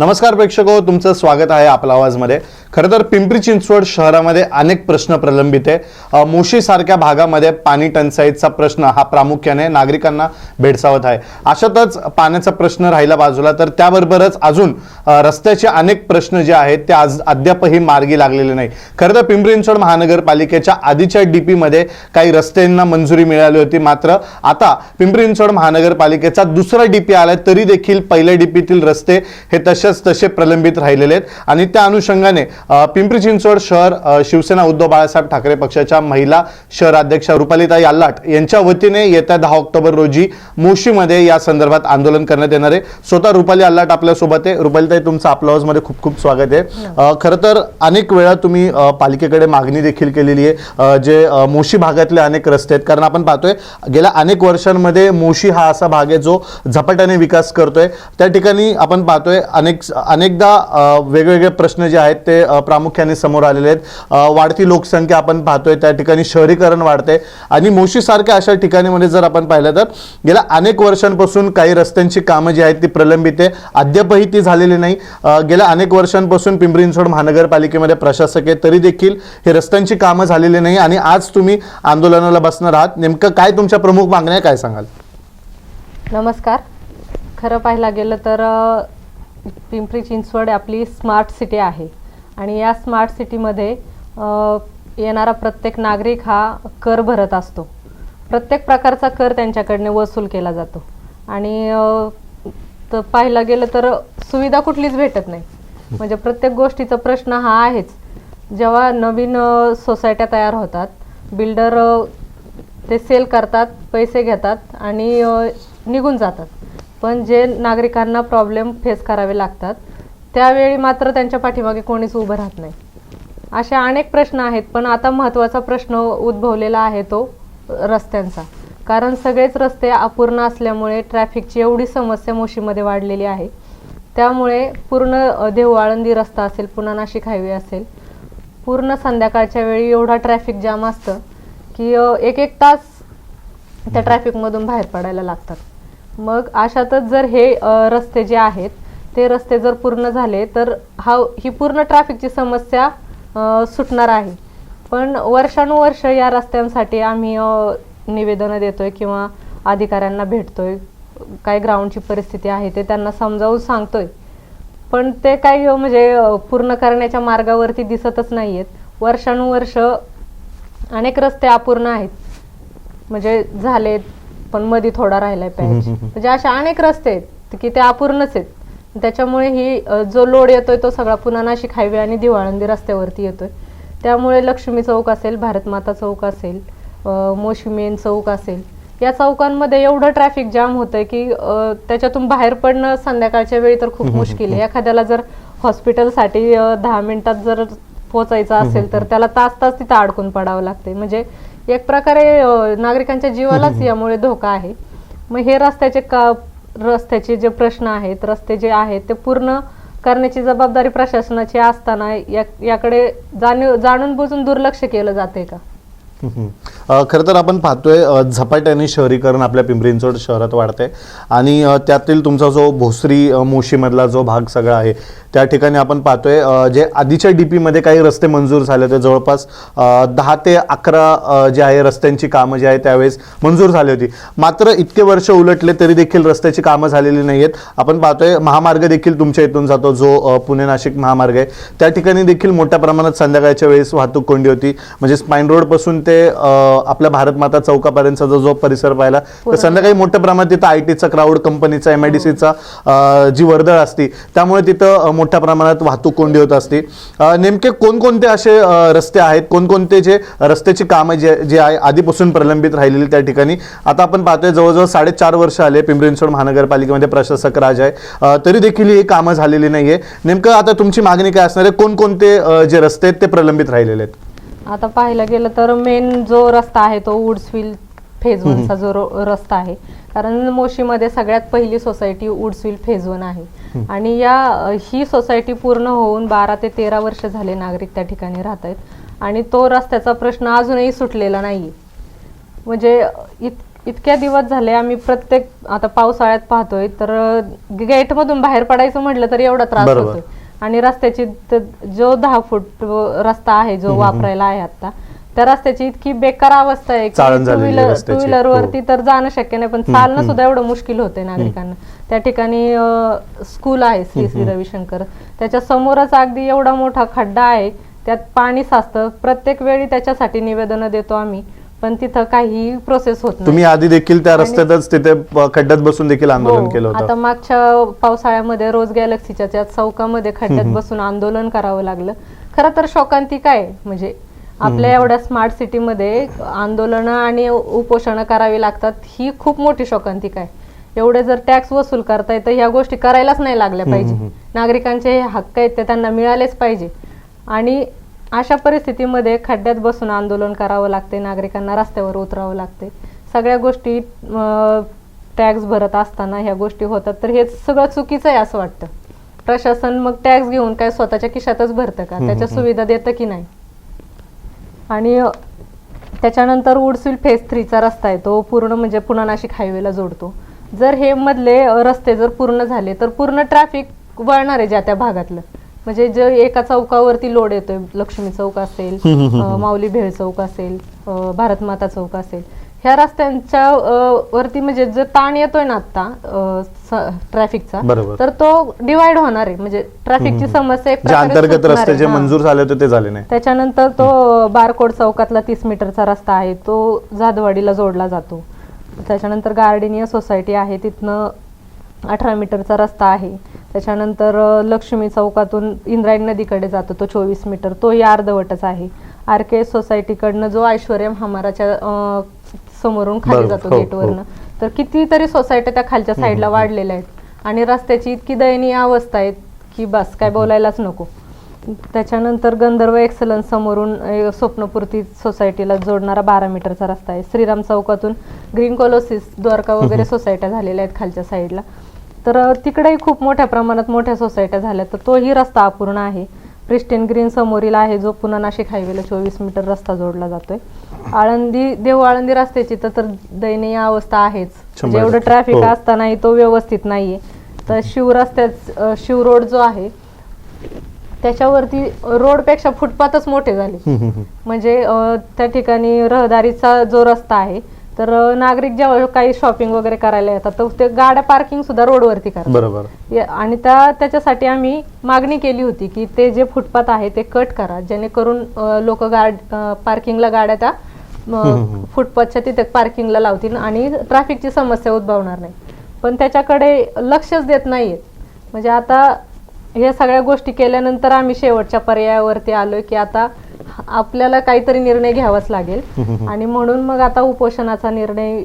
नमस्कार प्रेक्षक हो तुमचं स्वागत आहे आपला आवाजमध्ये. खरं तर पिंपरी चिंचवड शहरामध्ये अनेक प्रश्न प्रलंबित आहे मुशीसारख्या मोशीसारख्या भागामध्ये पाणी टंचाईचा प्रश्न हा प्रामुख्याने नागरिकांना भेडसावत आहे. अशातच पाण्याचा प्रश्न राहिला बाजूला तर त्याबरोबरच अजून रस्त्याचे अनेक प्रश्न जे आहेत ते आज अद्यापही मार्गी लागलेले नाही खरं तर पिंपरी चिंचवड महानगरपालिकेच्या आधीच्या डीपीमध्ये काही रस्त्यांना मंजुरी मिळाली होती. मात्र आता पिंपरी चिंचवड महानगरपालिकेचा दुसरा डीपी आलाय तरी देखील पहिल्या डीपीतील रस्ते हे तसेच तसे प्रलंबित राहिलेले आहेत. आणि त्या अनुषंगाने पिंपरी चिंचवड शहर शिवसेना उद्धव बाळासाहेब ठाकरे पक्षाच्या महिला शहराध्यक्षा रुपालीताई याल्लाट यांच्या वतीने येत्या दहा ऑक्टोबर रोजी मोशीमध्ये या संदर्भात आंदोलन करण्यात येणार आहे. स्वतः रुपाली आल्लाट आपल्यासोबत आहे. रुपालीताई तुमचं आपल्या हाऊसमध्ये खूप खूप स्वागत आहे. खरं तर अनेक वेळा तुम्ही पालिकेकडे मागणी देखील केलेली आहे. जे मोशी भागातले अनेक रस्ते आहेत. कारण आपण पाहतोय गेल्या अनेक वर्षांमध्ये मोशी हा असा भाग आहे जो झपाट्याने विकास करतोय. त्या ठिकाणी आपण पाहतोय अनेक अनेकदा वेगवेगळे प्रश्न जे आहेत ते प्रामुख्याने समोर आलेले आहेत. वाढती लोकसंख्या आपण पाहतोय त्या ठिकाणी शहरीकरण वाढते आणि मोशीसारख्या अशा ठिकाणीमध्ये जर आपण पाहिलं तर गेल्या अनेक वर्षांपासून काही रस्त्यांची कामं जी आहेत ती प्रलंबित आहे. अद्यापही ती झालेली नाही. गेल्या अनेक वर्षांपासून पिंपरी चिंचवड महानगरपालिकेमध्ये प्रशासक आहे तरी देखील हे रस्त्यांची कामं झालेली नाही आणि आज तुम्ही आंदोलनाला बसणार आहात. नेमकं काय तुमच्या प्रमुख मागण्या काय सांगाल? नमस्कार. खरं पाहायला गेलं तर पिंपरी चिंचवड आपली स्मार्ट सिटी आहे. आणि या स्मार्ट सिटीमध्ये येणारा प्रत्येक नागरिक हा कर भरत असतो. प्रत्येक प्रकारचा कर त्यांच्याकडने वसूल केला जातो. आणि तर पाहायला गेलं तर सुविधा कुठलीच भेटत नाही. म्हणजे प्रत्येक गोष्टीचा प्रश्न हा आहेच. जेव्हा नवीन सोसायट्या तयार होतात बिल्डर ते सेल करतात पैसे घेतात आणि निघून जातात. पण जे नागरिकांना प्रॉब्लेम फेस करावे लागतात त्यावेळी मात्र त्यांच्या पाठीमागे कोणीच उभं राहत नाही. असे अनेक प्रश्न आहेत पण आता महत्त्वाचा प्रश्न उद्भवलेला आहे तो रस्त्यांचा. कारण सगळेच रस्ते अपूर्ण असल्यामुळे ट्रॅफिकची एवढी समस्या मोशीमध्ये वाढलेली आहे. त्यामुळे पूर्ण अ, देहू आळंदी रस्ता असेल पुन्हा नाशिक हायवे असेल पूर्ण संध्याकाळच्या वेळी एवढा ट्रॅफिक जाम असतं की एक एक तास त्या ट्रॅफिकमधून बाहेर पडायला लागतात. मग अशातच जर हे रस्ते जे आहेत ते रस्ते जर पूर्ण झाले तर हा ही पूर्ण ट्रॅफिकची समस्या सुटणार आहे. पण वर्षानुवर्ष या रस्त्यांसाठी आम्ही निवेदनं देतोय किंवा अधिकाऱ्यांना भेटतोय. काय ग्राउंडची परिस्थिती आहे ते त्यांना समजावून सांगतोय. पण ते काही म्हणजे पूर्ण करण्याच्या मार्गावरती दिसतच नाही आहेत वर्षानुवर्ष अनेक रस्ते अपूर्ण आहेत. म्हणजे झालेत पण मध्ये थोडा राहिलाय पॅच म्हणजे असे अनेक रस्ते आहेत की ते अपूर्णच आहेत. त्याच्यामुळे ही जो लोड येतोय तो सगळा पुन्हा नाशिक हायवे आणि दिवाळंदी रस्त्यावरती येतोय. त्यामुळे लक्ष्मी चौक असेल भारतमाता चौक असेल अ, मोशी मेन चौक असेल या चौकांमध्ये एवढं ट्रॅफिक जाम होतंय की त्याच्यातून बाहेर पडणं संध्याकाळच्या वेळी तर खूप मुश्किल आहे. एखाद्याला जर हॉस्पिटलसाठी दहा मिनिटात जर पोचायचं असेल तर त्याला तास तास तिथं अडकून पडावं लागते म्हणजे एक प्रकारे नागरिकांच्या जीवालाच यामुळे धोका आहे. मग हे रस्त्याचे का रस्त्याचे जे प्रश्न आहेत रस्ते जे आहेत ते पूर्ण करण्याची जबाबदारी प्रशासनाची असताना या याकडे जाणीव जाणून बुजून दुर्लक्ष केलं जाते का? खरं तर आपण पाहतोय झपाट्याने शहरीकरण आपल्या पिंपरी चिंचवड शहरात वाढते आणि त्यातील तुमचा जो भोसरी मोशीमधला जो भाग सगळा आहे त्या ठिकाणी आपण पाहतोय जे आधीच्या डी पीमध्ये काही रस्ते मंजूर झाले होते जवळपास दहा ते अकरा जे आहे रस्त्यांची कामं जी आहे त्यावेळेस मंजूर झाली होती. मात्र इतके वर्ष उलटले तरी देखील रस्त्याची कामं झालेली नाही आहेत आपण पाहतोय महामार्ग देखील तुमच्या इथून जातो जो पुणे नाशिक महामार्ग आहे. त्या ठिकाणी देखील मोठ्या प्रमाणात संध्याकाळच्या वेळेस वाहतूक कोंडी होती. म्हणजे स्पाईन रोडपासून ते आपल्या भारत माता चौकापर्यंतचा जो जो परिसर पाहिला तर संध्याकाळी मोठ्या प्रमाणात तिथं आय टीचा क्राऊड कंपनीचा एम आय डी सीचा जी वर्दळ असती त्यामुळे तिथं मोठ्या प्रमाणात वाहतूक कोंडी होत असते. नेमके कोणकोणते असे रस्ते आहेत? कोणकोणते जे रस्त्याची कामं जे जे आहे आधीपासून प्रलंबित राहिलेली त्या ठिकाणी? आता आपण पाहतोय जवळजवळ साडेचार वर्ष आले पिंपरी चिंचवड महानगरपालिकेमध्ये प्रशासक राज आहे. तरी देखील ही कामं झालेली नाहीये. नेमकं आता तुमची मागणी काय असणार आहे? कोणकोणते जे रस्ते आहेत ते प्रलंबित राहिलेले आहेत? आता पाहायला गेलं तर मेन जो रस्ता आहे तो वुड्सविल फेज वनचा जो रस्ता आहे. कारण मोशीमध्ये सगळ्यात पहिली सोसायटी वुड्सविल फेज वन आहे. आणि या ही सोसायटी पूर्ण होऊन बारा ते तेरा वर्ष झाले नागरिक त्या ठिकाणी राहत आहेत. आणि तो रस्त्याचा प्रश्न अजूनही सुटलेला नाही म्हणजे इत इतक्या दिवस झाले आम्ही प्रत्येक आता पावसाळ्यात पाहतोय तर गेट मधून बाहेर पडायचं म्हटलं तर एवढा त्रास. होतोय. आणि रस्त्याची जो दहा फूट रस्ता आहे जो वापरायला आहे आता त्या रस्त्याची इतकी बेकार अवस्था आहे टू व्हीलर. Two wheeler. वरती तर जाणं शक्य नाही पण चालणं सुद्धा एवढं मुश्किल होतंय नागरिकांना. त्या ठिकाणी स्कूल आहे श्री श्री रविशंकर. त्याच्या समोरच अगदी एवढा मोठा खड्डा आहे त्यात पाणी साचतं. प्रत्येक वेळी त्याच्यासाठी निवेदन देतो आम्ही. पण तिथं काही प्रोसेस होत नाही. तुम्ही आधी देखील त्या रस्त्यातच तिथे खड्ड्यात बसून देखील आंदोलन केलं हो, आता होतं मागच्या पावसाळ्यामध्ये रोज गॅलेक्सीच्या त्या चौकामध्ये खड्ड्यात बसून आंदोलन करावं लागलं. खरं तर शोकांतिका आहे म्हणजे आपल्या एवढ्या स्मार्ट सिटीमध्ये आंदोलनं आणि उपोषणं करावी लागतात ही खूप मोठी शोकांतिका आहे एवढे जर टॅक्स वसूल करताय तर ह्या गोष्टी करायलाच नाही लागल्या पाहिजे. नागरिकांचे हे हक्क आहेत ते त्यांना मिळालेच पाहिजे. आणि अशा परिस्थितीमध्ये खड्ड्यात बसून आंदोलन करावं लागते नागरिकांना रस्त्यावर उतरावं लागते. सगळ्या गोष्टी टॅक्स भरत असताना ह्या गोष्टी होतात. तर हे सगळं चुकीचं आहे असं वाटतं. प्रशासन मग टॅक्स घेऊन काय स्वतःच्या खिशातच भरतं का? त्याच्या सुविधा देतं की नाही? आणि त्याच्यानंतर उडसिल फेज थ्रीचा रस्ता आहे. तो पूर्ण म्हणजे पुणा नाशिक हायवेला जोडतो. जर हे मधले रस्ते जर पूर्ण झाले तर पूर्ण ट्रॅफिक वळणार आहे ज्या त्या भागातलं. म्हणजे जे एका चौकावरती लोड येतोय लक्ष्मी चौक असेल माऊली भेळ चौक असेल अ, भारतमाता चौक असेल ह्या रस्त्यांच्या वरती म्हणजे जे ताण येतोय ना आता ट्रॅफिकचा. तर तो डिवाइड होणार आहे म्हणजे ट्रॅफिकची समस्या एक अंतर्गत. रस्ते जे. मंजूर झाले होते ते झाले नाही त्याच्यानंतर तो बारकोड चौकातला तीस मीटरचा रस्ता आहे तो जाधवाडीला जोडला जातो त्याच्यानंतर गार्डेनिया सोसायटी आहे तिथनं अठरा मीटरचा रस्ता आहे त्याच्यानंतर लक्ष्मी चौकातून इंद्रायणी नदीकडे जातो तो चोवीस मीटर. तोही अर्धवटच आहे. आर के सोसायटीकडनं जो ऐश्वर्या हमाराच्या अ, समोरून खाली. जातो हो, हो. गेटवरनं तर कितीतरी सोसायट्या त्या खालच्या साईडला वाढलेल्या आहेत. आणि रस्त्याची इतकी दयनीय अवस्था आहे की बस काय बोलायलाच नको. त्याच्यानंतर गंधर्व एक्सलन्स समोरून स्वप्नपूर्ती सोसायटीला जोडणारा बारा मीटरचा रस्ता आहे. श्रीराम चौकातून ग्रीन कोलोसिस द्वारका वगैरे सोसायट्या झालेल्या आहेत खालच्या साईडला. तर तिकडेही खूप मोठ्या प्रमाणात मोठ्या सोसायट्या झाल्या तर तोही रस्ता अपूर्ण आहे प्रिस्टिन ग्रीन समोरील आहे जो पुन्हा नाशिक हायवेला चोवीस मीटर रस्ता जोडला जातोय आळंदी देऊ आळंदी रस्त्याची तर दयनीय अवस्था आहेच शंभर म्हणजे. ट्रॅफिक हो. असतानाही तो व्यवस्थित नाहीये तर शिव रस्त्यात शिव रोड जो आहे त्याच्यावरती रोडपेक्षा फुटपाथच मोठे झाले. म्हणजे त्या ठिकाणी रहदारीचा जो रस्ता आहे तर नागरिक जेव्हा काही शॉपिंग वगैरे करायला येतात तर ते गाड्या पार्किंग सुद्धा रोडवरती करतात. बरोबर. या- आणि त्या त्याच्यासाठी आम्ही मागणी केली होती की ते जे फुटपाथ आहे ते कट करा जेणेकरून लोक गाड पार्किंगला गाड्या त्या फुटपाथच्या तिथे पार्किंगला लावतील आणि ट्रॅफिकची समस्या उद्भवणार नाही. पण त्याच्याकडे लक्षच देत नाहीयेत. म्हणजे आता या सगळ्या गोष्टी केल्यानंतर आम्ही शेवटच्या पर्यायावरती आलोय की आता आपल्याला काहीतरी निर्णय घ्यावाच लागेल. आणि म्हणून मग आता उपोषणाचा निर्णय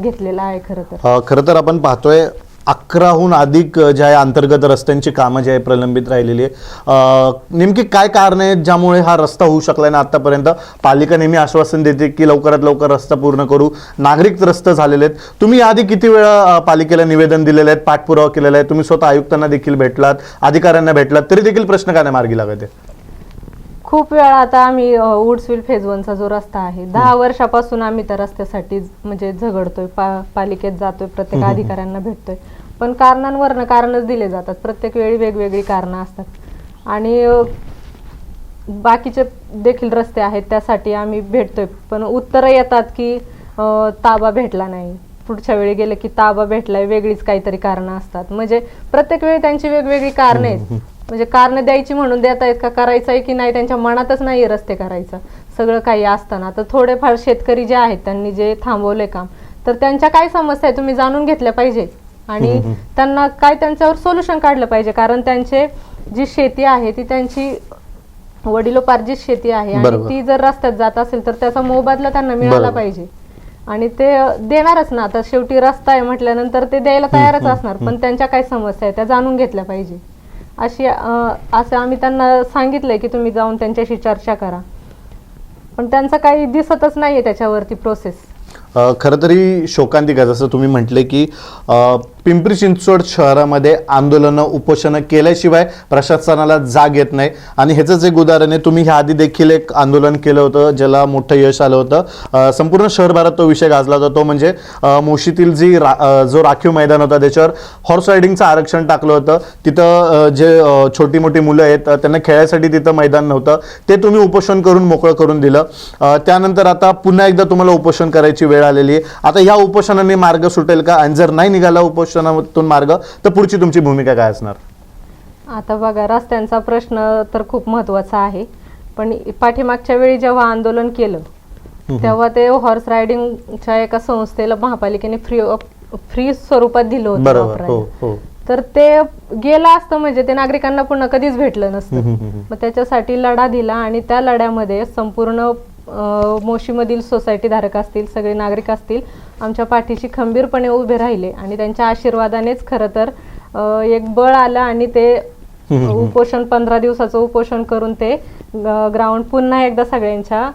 घेतलेला आहे खरं तर. खरं तर आपण पाहतोय अकराहून अधिक ज्या आहे अंतर्गत रस्त्यांची कामं जी आहे प्रलंबित राहिलेली आहे नेमकी काय कारण आहेत ज्यामुळे हा रस्ता होऊ शकला नाही आतापर्यंत? पालिका नेहमी आश्वासन देते की लवकरात लवकर रस्ता पूर्ण करू. नागरिक त्रस्त झालेले आहेत. तुम्ही आधी किती वेळा पालिकेला निवेदन दिलेले आहेत पाठपुरावा केलेला आहे? तुम्ही स्वतः आयुक्तांना देखील भेटलात अधिकाऱ्यांना भेटलात तरी देखील प्रश्न काय मार्गी लागत आहे? खूप वेळा आता आम्ही अ, वुड्सविल फेज वनचा जो रस्ता आहे दहा वर्षापासून आम्ही त्या रस्त्यासाठी म्हणजे झगडतोय पा पालिकेत जातोय प्रत्येक अधिकाऱ्यांना भेटतोय. पण कारणांवरनं कारणच दिले जातात. प्रत्येक वेळी वेगवेगळी कारणं असतात. आणि बाकीचे देखील रस्ते आहेत त्यासाठी आम्ही भेटतोय. पण उत्तरं येतात की ताबा भेटला नाही. पुढच्या वेळी गेले की ताबा भेटलाय वेगळीच काहीतरी कारणं असतात. म्हणजे प्रत्येक वेळी त्यांची वेगवेगळी कारणं आहेत. म्हणजे कारणं द्यायची म्हणून देत आहेत का? करायचं आहे की नाही? त्यांच्या मनातच नाही रस्ते करायचं. सगळं काही असताना. तर थोडेफार शेतकरी जे आहेत त्यांनी जे थांबवले काम तर त्यांच्या काय समस्या आहे तुम्ही जाणून घेतल्या पाहिजे आणि त्यांना काय त्यांच्यावर सोल्युशन काढलं पाहिजे? कारण त्यांचे जी शेती आहे ती त्यांची वडिलोपार्जित शेती आहे. आणि. ती जर रस्त्यात जात असेल तर त्याचा मोबदला त्यांना मिळाला. पाहिजे. आणि ते देणारच ना. आता शेवटी रस्ता आहे म्हटल्यानंतर ते द्यायला तयारच असणार. पण त्यांच्या काय समस्या आहे त्या जाणून घेतल्या पाहिजे. अशी असं आम्ही त्यांना सांगितलंय की तुम्ही जाऊन त्यांच्याशी चर्चा करा. पण त्यांचं काही दिसतच नाही आहे त्याच्यावरती प्रोसेस खरं तरी शोकांतिका जसं तुम्ही म्हटले की पिंपरी चिंचवड शहरामध्ये आंदोलनं उपोषणं केल्याशिवाय प्रशासनाला जाग येत नाही. आणि ह्याचंच एक उदाहरण आहे. तुम्ही ह्या आधी देखील एक आंदोलन केलं होतं ज्याला मोठं यश आलं होतं. संपूर्ण शहरभरात तो विषय गाजला होता. तो म्हणजे मोशीतील जी रा जो राखीव मैदान होता त्याच्यावर हॉर्स रायडिंगचं आरक्षण टाकलं होतं. तिथं जे छोटी मोठी मुलं आहेत त्यांना खेळायसाठी तिथं मैदान नव्हतं. ते तुम्ही उपोषण करून मोकळं करून दिलं. त्यानंतर आता पुन्हा एकदा तुम्हाला उपोषण करायची वेळ आलेली आहे. आता या उपोषणाने मार्ग सुटेल का? आणि जर नाही निघाला उपोषणातून मार्ग तर पुढची तुमची भूमिका काय असणार? आता बघा रस्त्यांचा प्रश्न तर खूप महत्त्वाचा आहे. पण पाठीमागच्या वेळी जेव्हा आंदोलन केलं तेव्हा ते हॉर्स रायडिंगच्या एका संस्थेला महापालिकेने फ्री फ्री स्वरूपात दिलं होतं. हो हो. तर ते गेलं असतं म्हणजे ते नागरिकांना पुन्हा कधीच भेटलं नसतं. मग त्याच्यासाठी लढा दिला आणि त्या लढ्यामध्ये संपूर्ण मोशीमधील सोसायटी धारक असतील सगळे नागरिक असतील आमच्या पाठीशी खंबीरपणे उभे राहिले आणि त्यांच्या आशीर्वादानेच खरं तर एक बळ आलं आणि ते उपोषण पंधरा दिवसाचं उपोषण करून ते ग्राउंड पुन्हा एकदा सगळ्यांच्या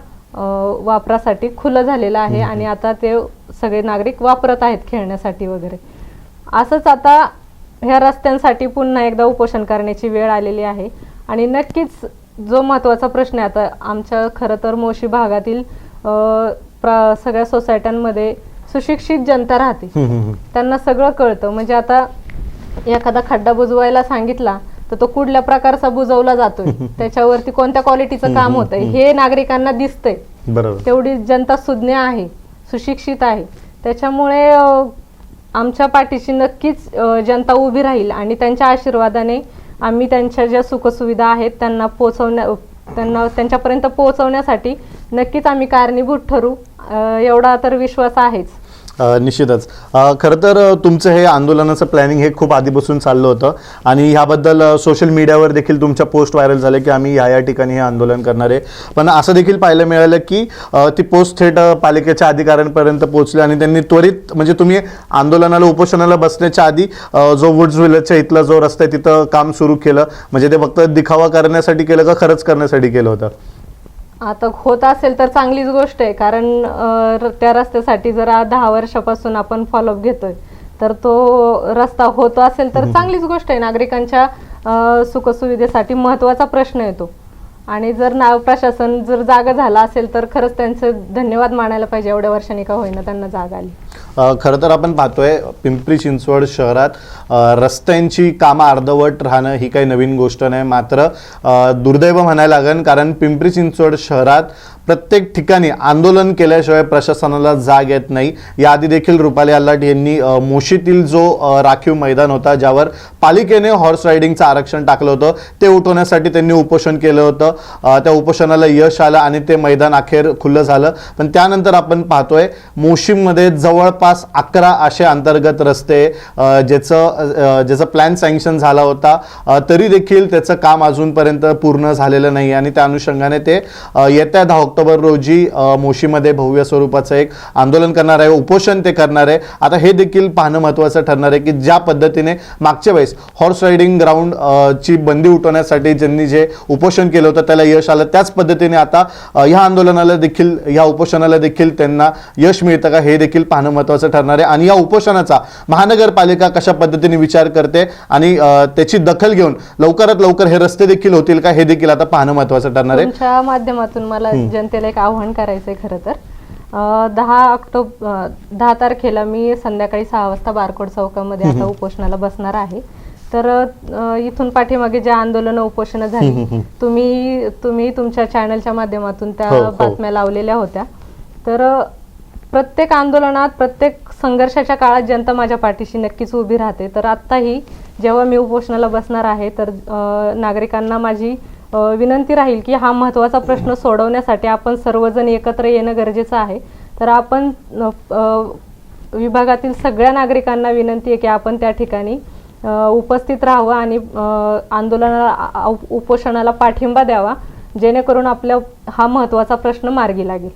वापरासाठी खुलं झालेलं आहे आणि आता ते सगळे नागरिक वापरत आहेत खेळण्यासाठी वगैरे. असंच आता ह्या रस्त्यांसाठी पुन्हा एकदा उपोषण करण्याची वेळ आलेली आहे आणि नक्कीच जो महत्त्वाचा प्रश्न आहे आता आमच्या खरं तर मोशी भागातील प्र- सगळ्या सोसायट्यांमध्ये सुशिक्षित जनता राहते. त्यांना सगळं कळतं. म्हणजे आता एखादा खड्डा बुजवायला सांगितला तर तो कुठल्या प्रकारचा बुजवला जातोय? त्याच्यावरती कोणत्या क्वालिटीचं काम होतंय? हे नागरिकांना दिसतंय. तेवढी जनता सुज्ञ आहे सुशिक्षित आहे. त्याच्यामुळे आमच्या पाठीशी नक्कीच जनता उभी राहील आणि त्यांच्या आशीर्वादाने आम्ही त्यांच्या ज्या सुखसुविधा आहेत त्यांना पोचवण्या त्यांना त्यांच्यापर्यंत पोहोचवण्यासाठी नक्कीच आम्ही कारणीभूत ठरू. एवढा तर विश्वास आहेच. निश्चितच. खरं तर तुमचं हे आंदोलनाचं प्लॅनिंग हे खूप आधीपासून चाललं होतं आणि ह्याबद्दल सोशल मीडियावर देखील तुमच्या पोस्ट व्हायरल झाले की आम्ही या या ठिकाणी हे आंदोलन करणार आहे. पण असं देखील पाहायला मिळालं की ती पोस्ट थेट पालिकेच्या अधिकाऱ्यांपर्यंत पोहोचली आणि त्यांनी त्वरित म्हणजे तुम्ही आंदोलनाला उपोषणाला बसण्याच्या आधी जो वुड्स विलेजच्या इथला जो रस्ता आहे तिथं काम सुरू केलं. म्हणजे ते फक्त दिखावा करण्यासाठी केलं का खरंच करण्यासाठी केलं होतं? आता होत असेल तर चांगलीच गोष्ट आहे कारण त्या रस्त्यासाठी जर दहा वर्षापासून आपण फॉलोअप घेतोय. तर तो रस्ता होत असेल तर चांगलीच गोष्ट आहे. नागरिकांच्या सुखसुविधेसाठी महत्त्वाचा प्रश्न येतो आणि जर नाव प्रशासन जर जागा झाला असेल तर खरंच त्यांचं धन्यवाद मानायला पाहिजे एवढ्या वर्षांनी का होईना त्यांना जागा आली. खरं तर आपण पाहतोय पिंपरी चिंचवड शहरात रस्त्यांची कामं अर्धवट राहणं ही काही नवीन गोष्ट नाही. मात्र दुर्दैव म्हणायला लागेल कारण पिंपरी चिंचवड शहरात प्रत्येक ठिकाणी आंदोलन केल्याशिवाय प्रशासनाला जाग येत नाही. याआधी देखील रुपाली आल्लाट यांनी मोशीतील जो राखीव मैदान होता ज्यावर पालिकेने हॉर्स रायडिंगचं आरक्षण टाकलं होतं ते उठवण्यासाठी त्यांनी उपोषण केलं होतं. त्या उपोषणाला यश आलं आणि ते मैदान अखेर खुलं झालं. पण त्यानंतर आपण पाहतोय मोशीममध्ये जवळपास अकरा असे अंतर्गत रस्ते ज्याचं ज्याचं प्लॅन सँक्शन झाला होता. तरी देखील त्याचं काम अजूनपर्यंत पूर्ण झालेलं नाही आणि त्या अनुषंगाने ते येत्या दहा ऑक्टोबर रोजी मोशीमध्ये भव्य स्वरूपाचं एक आंदोलन करणार आहे उपोषण ते करणार आहे. आता हे देखील पाहणं महत्त्वाचं ठरणार आहे की ज्या पद्धतीने मागच्या वेळेस हॉर्स रायडिंग ग्राउंड ची बंदी उठवण्यासाठी ज्यांनी जे उपोषण केलं होतं त्याला यश आलं त्याच पद्धतीने आता ह्या आंदोलनाला देखील ह्या उपोषणाला देखील त्यांना यश मिळतं का हे देखील पाहणं महत्त्वाचं ठरणार आहे. आणि या उपोषणाचा महानगरपालिका कशा पद्धतीने विचार करते आणि त्याची दखल घेऊन लवकरात लवकर हे रस्ते देखील होतील का हे देखील आता पाहणं महत्त्वाचं ठरणार आहे. माध्यमातून मला जनतेला एक आव्हान करायचंय खरं तर. दहा ऑक्टोबर दहा तारखेला मी संध्याकाळी सहा वाजता बारकोड चौकामध्ये आता उपोषणाला बसणार आहे. तर इथून पाठीमागे ज्या आंदोलनं उपोषणं झाली तुम्ही तुम्ही तुमच्या चॅनलच्या माध्यमातून त्या हो, हो. बातम्या लावलेल्या होत्या. तर प्रत्येक आंदोलनात प्रत्येक संघर्षाच्या काळात जनता माझ्या पाठीशी नक्कीच उभी राहते. तर आत्ताही जेव्हा मी उपोषणाला बसणार आहे तर नागरिकांना माझी विनंती राहील की हा महत्त्वाचा प्रश्न सोडवण्यासाठी आपण सर्वजण एकत्र येणं गरजेचं आहे. तर आपण विभागातील सगळ्या नागरिकांना विनंती आहे की आपण त्या ठिकाणी उपस्थित राहावं आणि आंदोलनाला उपोषणाला पाठिंबा द्यावा जेणेकरून आपल्या हा महत्त्वाचा प्रश्न मार्गी लागेल.